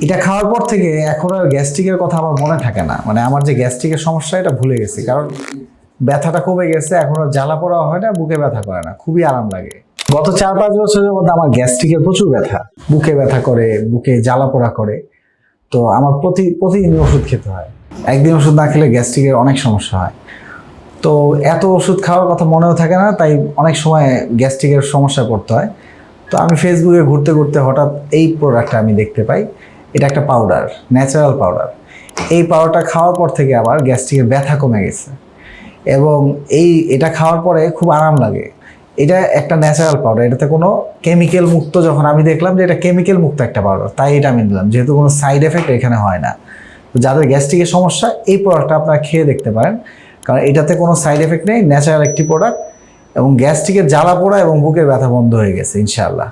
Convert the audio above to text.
এটা খাওয়ার পর থেকে এখন আর গ্যাস্ট্রিকের কথা আমার মনে থাকে না। মানে আমার যে গ্যাস্ট্রিকের সমস্যা, এটা ভুলে গেছি। কারণ ব্যথাটা কমে গেছে, এখন আর জ্বালা পোড়া হয় না, বুকে ব্যথা করে না। খুবই আরাম লাগে। গত চার পাঁচ বছরের মধ্যে আমার গ্যাস্ট্রিকের প্রচুর ব্যথা। বুকে ব্যথা করে, বুকে জ্বালা পোড়া করে। তো আমার প্রতি, প্রতিদিন ওষুধ খেতে হয়। একদিন ওষুধ না খেলে গ্যাস্ট্রিকের অনেক সমস্যা হয়। তো এত ওষুধ খাওয়ার কথা মনেও থাকে না, তাই অনেক সময় গ্যাস্ট্রিকের সমস্যা পড়তে হয়। তো আমি ফেসবুকে ঘুরতে ঘুরতে হঠাৎ এই প্রোডাক্টটা আমি দেখতে পাই। এটা একটা পাউডার ন্যাচারাল পাউডার এই পাউডারটা খাওয়ার পর থেকে আবার গ্যাস্ট্রিকের ব্যথা কমে গেছে। এবং এই এটা খাওয়ার পরে খুব আরাম লাগে। এটা একটা ন্যাচারাল পাউডার এটাতে কোনো কেমিক্যাল মুক্ত যখন আমি দেখলাম যে এটা কেমিক্যাল মুক্ত একটা পাউডার তাই এটা আমি নিলাম। যেহেতু কোনো সাইড এফেক্ট এখানে হয় না। তো যাদের গ্যাস্ট্রিকের সমস্যা, এই প্রোডাক্টটা আপনারা খেয়ে দেখতে পারেন। কারণ এটাতে কোনো সাইড এফেক্ট নেই ন্যাচারাল একটি প্রোডাক্ট এবং গ্যাস্ট্রিকের জ্বালা পোড়া এবং বুকের ব্যথা বন্ধ হয়ে গেছে, ইনশাআল্লাহ।